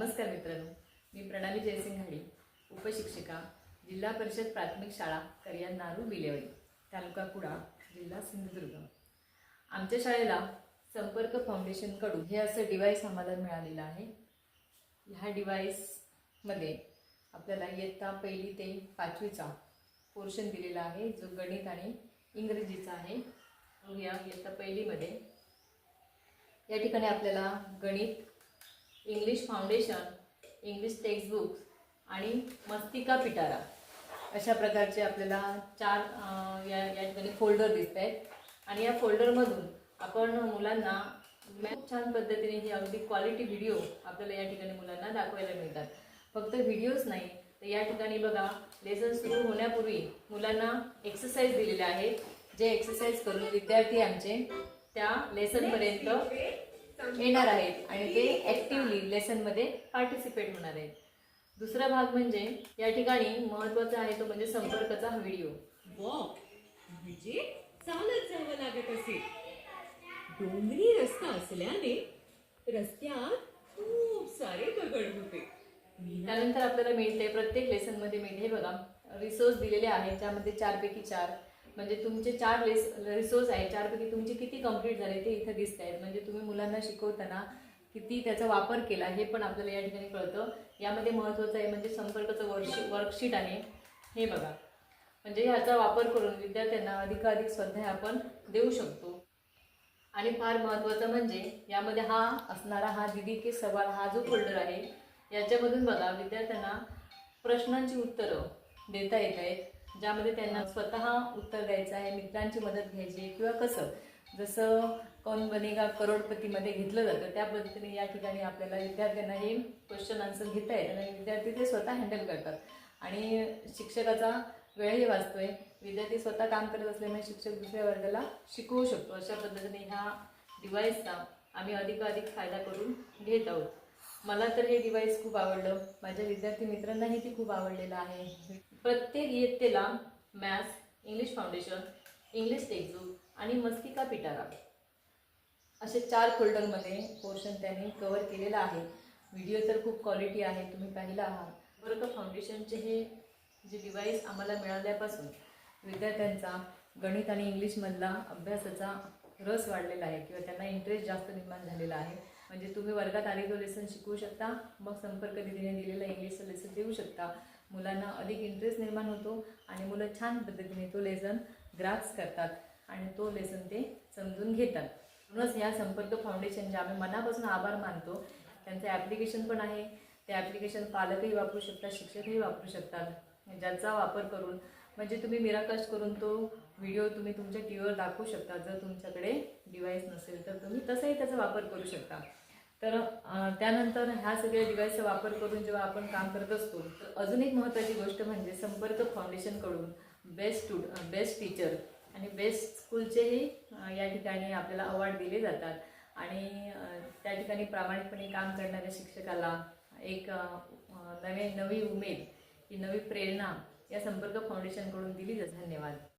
नमस्कार मित्रांनो मी प्रणाली जयसिंग घाडी उपशिक्षिका जिल्हा परिषद प्राथमिक शाळा करियान नारू बिलेवाई तालुका कुडा जिल्हा सिंधुदुर्ग. आमच्या शाळेला संपर्क फाउंडेशनकडून हे असं डिव्हाइस आम्हाला मिळालेलं आहे. ह्या डिव्हाइसमध्ये आपल्याला इयत्ता पहिली ते पाचवीचा पोर्शन दिलेला आहे जो गणित आणि इंग्रजीचा आहे. या इयत्ता पहिलीमध्ये. या ठिकाणी आपल्याला गणित इंग्लिश फाउंडेशन इंग्लिश टेक्स्टबुक्स आणि मस्तिका पिटारा. अशा प्रकारचे आपल्याला चार या या ठिकाणी फोल्डर दिसत आहेत आणि या फोल्डरमधून आपण मुलांना खूप छान पद्धतीने हे अगदी क्वालिटी व्हिडिओ आपल्याला या ठिकाणी मुलांना दाखवायला मिळतात. फक्त व्हिडिओज नाही तर या ठिकाणी बघा लेसन सुरू होण्यापूर्वी मुलांना एक्सरसाइज दिलेल्या आहेत. जे एक्सरसाइज करून विद्यार्थी आमचे त्या लेसनपर्यंत येणार आहेत आणि ते ऍक्टिव्हली लेसनमध्ये पार्टिसिपेट होणार आहेत. दुसरा भाग म्हणजे या ठिकाणी महत्त्वाचा आहे तो म्हणजे संपर्काचा हा व्हिडिओ वॉक म्हणजे चालत जावं लागत असे. डोंगरी रस्ता असल्याने रस्त्यात खूप सारे दगड होते. त्यानंतर आपल्याला मिळते प्रत्येक लेसनमध्ये मिळते. हे बघा रिसोर्स दिलेले आहेत ज्यामध्ये चारपैकी चार. म्हणजे तुमचे चार लेस रिसोर्स आहे चारपैकी तुमचे किती कंप्लीट झाले ते इथं दिसत आहेत म्हणजे तुम्ही मुलांना शिकवताना किती त्याचा वापर केला हे पण आपल्याला या ठिकाणी कळतं. यामध्ये महत्त्वाचं आहे म्हणजे संपर्काचं वर्कशी वर्कशीट आहे हे बघा. म्हणजे ह्याचा वापर करून विद्यार्थ्यांना अधिकाधिक स्वाध्याय आपण देऊ शकतो. आणि फार महत्त्वाचं म्हणजे यामध्ये हा असणारा हा दिदी के सवाल हा जो फोल्डर आहे याच्यामधून बघा विद्यार्थ्यांना प्रश्नांची उत्तरं देता येत आहेत. ज्यामध्ये त्यांना स्वतः उत्तर द्यायचं आहे मित्रांची मदत घ्यायची किंवा कसं जसं कौन बनेगा करोडपतीमध्ये घेतलं जातं त्या पद्धतीने या ठिकाणी आपल्याला विद्यार्थ्यांना हे क्वेश्चन आन्सर घेता येतात आणि विद्यार्थी ते स्वतः हँडल करतात. आणि शिक्षकाचा वेळही वाचतोय. विद्यार्थी स्वतः काम करत असल्यामुळे शिक्षक दुसऱ्या वर्गाला शिकवू शकतो. अशा पद्धतीने ह्या डिव्हाइसचा आम्ही अधिकाधिक फायदा करून घेत आहोत. मला तर हे डिव्हाइस खूप आवडलं. माझ्या विद्यार्थी मित्रांनाही ते खूप आवडलेलं आहे. प्रत्येक इयत्तेला maths English foundation English textbook आणि मस्तिका पिटारा असे चार फोल्डरमध्ये पोर्शन त्यांनी कवर केलेलं आहे. व्हिडिओ तर खूप क्वालिटी आहे तुम्ही पाहिला आहात. बरं का फाउंडेशनचे हे जे डिव्हाइस आम्हाला मिळाल्यापासून विद्यार्थ्यांचा गणित आणि इंग्लिशमधला अभ्यासाचा रस वाढलेला आहे किंवा त्यांना इंटरेस्ट जास्त निर्माण झालेला आहे. म्हणजे तुम्ही वर्गात आले तो लेसन शिकवू शकता. मग संपर्क दिदीने दिलेला इंग्लिशचं लेसन देऊ शकता. मुलांना अधिक इंटरेस्ट निर्माण होतो आणि मुलं छान पद्धतीने तो लेसन ग्राफ्स करतात आणि तो लेसन ते समजून घेतात. म्हणूनच ह्या संपर्क फाउंडेशनचे आम्ही मनापासून आभार मानतो त्यांचं ॲप्लिकेशन पण आहे. ते ॲप्लिकेशन पालकही वापरू शकतात शिक्षकही वापरू शकतात. ज्याचा वापर करून म्हणजे तुम्ही मिराकस्ट करून तो व्हिडिओ तुम्ही तुमच्या टी व्हीवर दाखवू शकता जर तुमच्याकडे डिवाईस नसेल तर तुम्ही तसाही त्याचा वापर करू शकता. तर त्यानंतर ह्या सगळ्या डिवाईसचा वापर करून जेव्हा आपण काम करत असतो तर अजून एक महत्त्वाची गोष्ट म्हणजे संपर्क फाउंडेशनकडून बेस्ट स्टुड बेस्ट टीचर आणि बेस्ट स्कूलचेही या ठिकाणी आपल्याला अवॉर्ड दिले जातात. आणि त्या ठिकाणी प्रामाणिकपणे काम करणाऱ्या शिक्षकाला एक नवे नवी उमेद ही नवी प्रेरणा या संपर्क फाउंडेशनकडून दिली जाते. धन्यवाद.